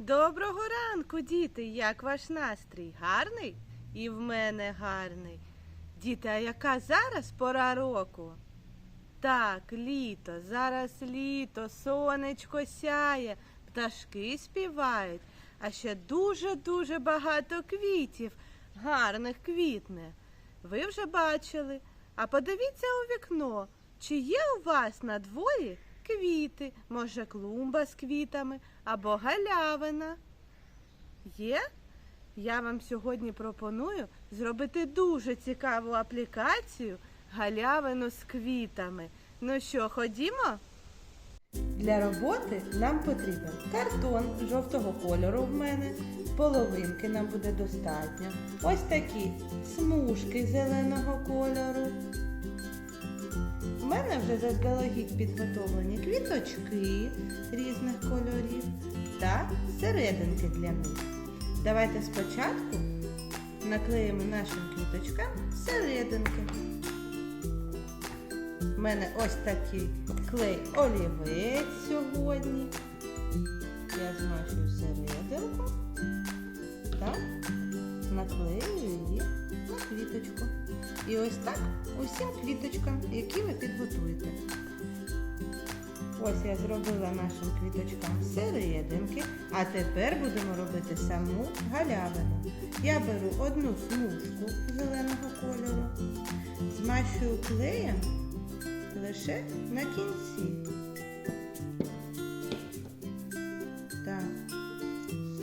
Доброго ранку, діти! Як ваш настрій? Гарний? І в мене гарний. Діти, а яка зараз пора року? Так, літо, зараз літо, сонечко сяє, пташки співають, а ще дуже-дуже багато квітів, гарних квітне. Ви вже бачили. А подивіться у вікно, чи є у вас на дворі квіти, може, клумба з квітами або галявина. Є? Я вам сьогодні пропоную зробити дуже цікаву аплікацію галявину з квітами. Ну що, ходімо? Для роботи нам потрібен картон жовтого кольору в мене, половинки нам буде достатньо. Ось такі смужки зеленого кольору. Мене вже заздалегідь підготовлені квіточки різних кольорів та серединки для них. Давайте спочатку наклеїмо нашим квіточкам серединки. У мене ось такий клей олівець сьогодні. Я змащую серединку та наклею її. І ось так усім квіточкам, які ви підготуєте. Ось я зробила нашим квіточкам серединки, а тепер будемо робити саму галявину. Я беру одну смужку зеленого кольору, змащую клеєм лише на кінці. Так,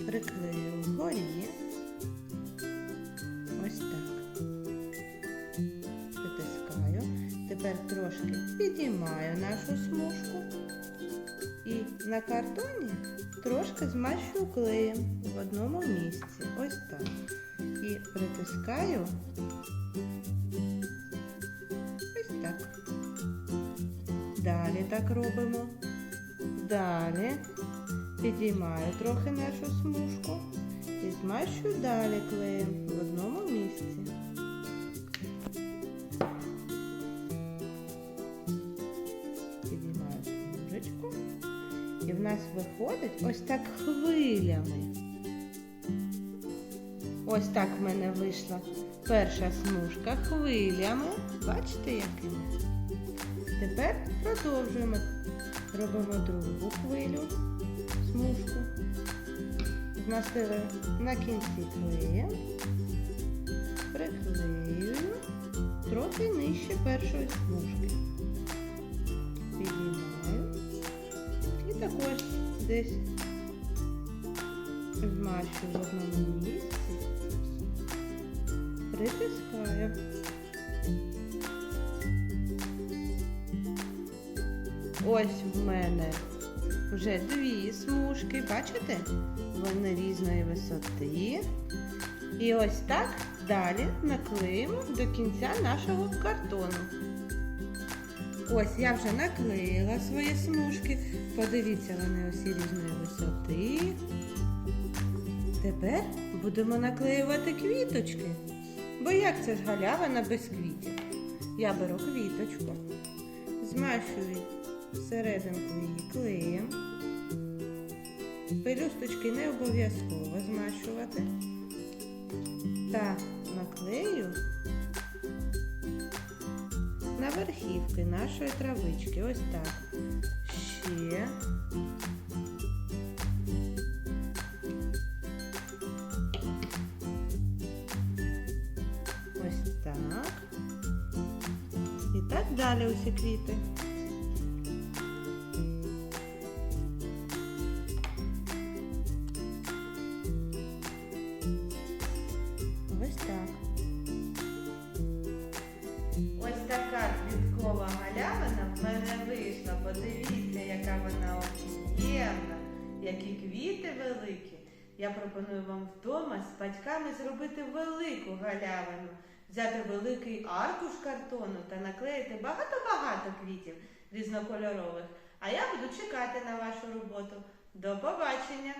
приклею вгорі. Ось так. Тепер трошки підіймаю нашу смужку. І на картоні трошки змащую клеєм в одному місці. Ось так. І притискаю. Ось так. Далі так робимо. Далі підіймаю трохи нашу смужку і змащую далі клеєм в одному місці. І в нас виходить ось так хвилями. Ось так в мене вийшла перша смужка хвилями. Бачите, якими? Тепер продовжуємо. Робимо другу хвилю, смужку. Змастили на кінці клеєм, приклеюю трохи нижче першої смужки. Піднімаю також десь змащую в одному місці, притискаю. Ось в мене вже дві смужки, бачите? Вони різної висоти. І ось так далі наклеїмо до кінця нашого картону. Ось я вже наклеїла свої смужки. Подивіться, вони усі різної висоти. Тепер будемо наклеювати квіточки. Бо як це ж галявина без квітів? Я беру квіточку, змащую всерединку її клеєм. Пелюсточки не обов'язково змащувати. Та наклею на верхівки нашої травички. Ось так. Ще. Ось так. І так далі усі квіти. Подивіться, яка вона об'ємна, які квіти великі. Я пропоную вам вдома з батьками зробити велику галявину, взяти великий аркуш картону та наклеїти багато-багато квітів різнокольорових. А я буду чекати на вашу роботу. До побачення!